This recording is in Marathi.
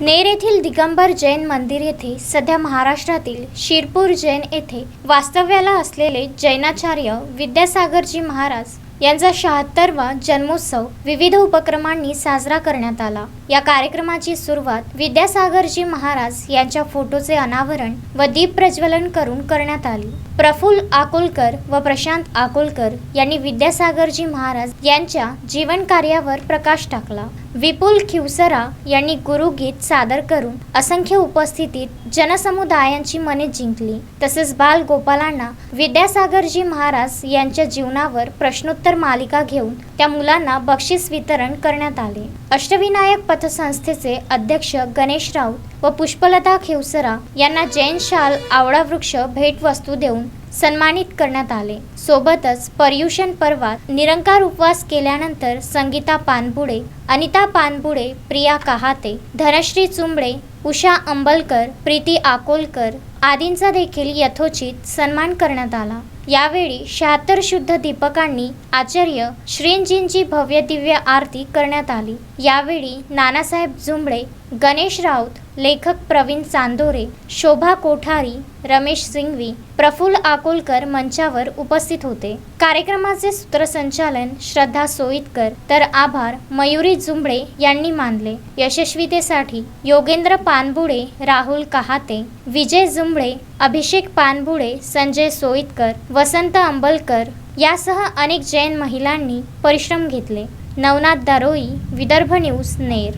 नेर येथील दिगंबर जैन मंदिर येथे सध्या महाराष्ट्रातील शिरपूर जैन येथे वास्तव्याला असलेले जैनाचार्य विद्यासागरजी महाराज यांचा शहात्तरवा जन्मोत्सव विविध उपक्रमांनी साजरा करण्यात आला. या कार्यक्रमाची सुरुवात विद्यासागरजी महाराज यांच्या फोटोचे अनावरण व दीप प्रज्वलन करून करण्यात आली. प्रफुल्ल आकोलकर व प्रशांत आकोलकर यांनी विद्यासागरजी महाराज यांच्या जीवन कार्यावर प्रकाश टाकला. विपुल खिवसरा यांनी गुरुगीत सादर करून असंख्य उपस्थितीत जनसमुदायांची मने जिंकली. तसेच बाल गोपालांना विद्यासागरजी महाराज यांच्या जीवनावर प्रश्नोत्तर मालिका घेऊन त्या मुलांना बक्षीस वितरण करण्यात आले. अष्टविनायक पथसंस्थेचे अध्यक्ष गणेश राऊत व पुष्पलता खेवसरा यांना जैन शाल आवळा वृक्ष भेटवस्तू देऊन सन्मानित करण्यात आले. सोबतच पर्युषण पर्वात निरंकार उपवास केल्यानंतर संगीता पानबुडे अनिता पानबुडे प्रिया कहाते धनश्री चुंबडे उषा अंबलकर प्रीती आकोलकर आदींचा देखील यथोचित सन्मान करण्यात आला. यावेळी शहात्तर शुद्ध दीपकांनी आचार्य श्रींजींची भव्य दिव्य आरती करण्यात आली. यावेळी नानासाहेब झुंबळे गणेश राऊत लेखक प्रवीण चांदोरे शोभा कोठारी रमेश सिंघवी प्रफुल्ल आकोलकर मंचावर उपस्थित होते. कार्यक्रमाचे सूत्रसंचालन श्रद्धा सोईतकर तर आभार मयुरी झुंबळे यांनी मानले. यशस्वीतेसाठी योगेंद्र पानबुडे राहुल कहाते विजय झुंबळे अभिषेक पानबुडे संजय सोईतकर वसंत अंबलकर यासह अनेक जैन महिलांनी परिश्रम घेतले. नवनाथ दारोई विदर्भ न्यूज नेर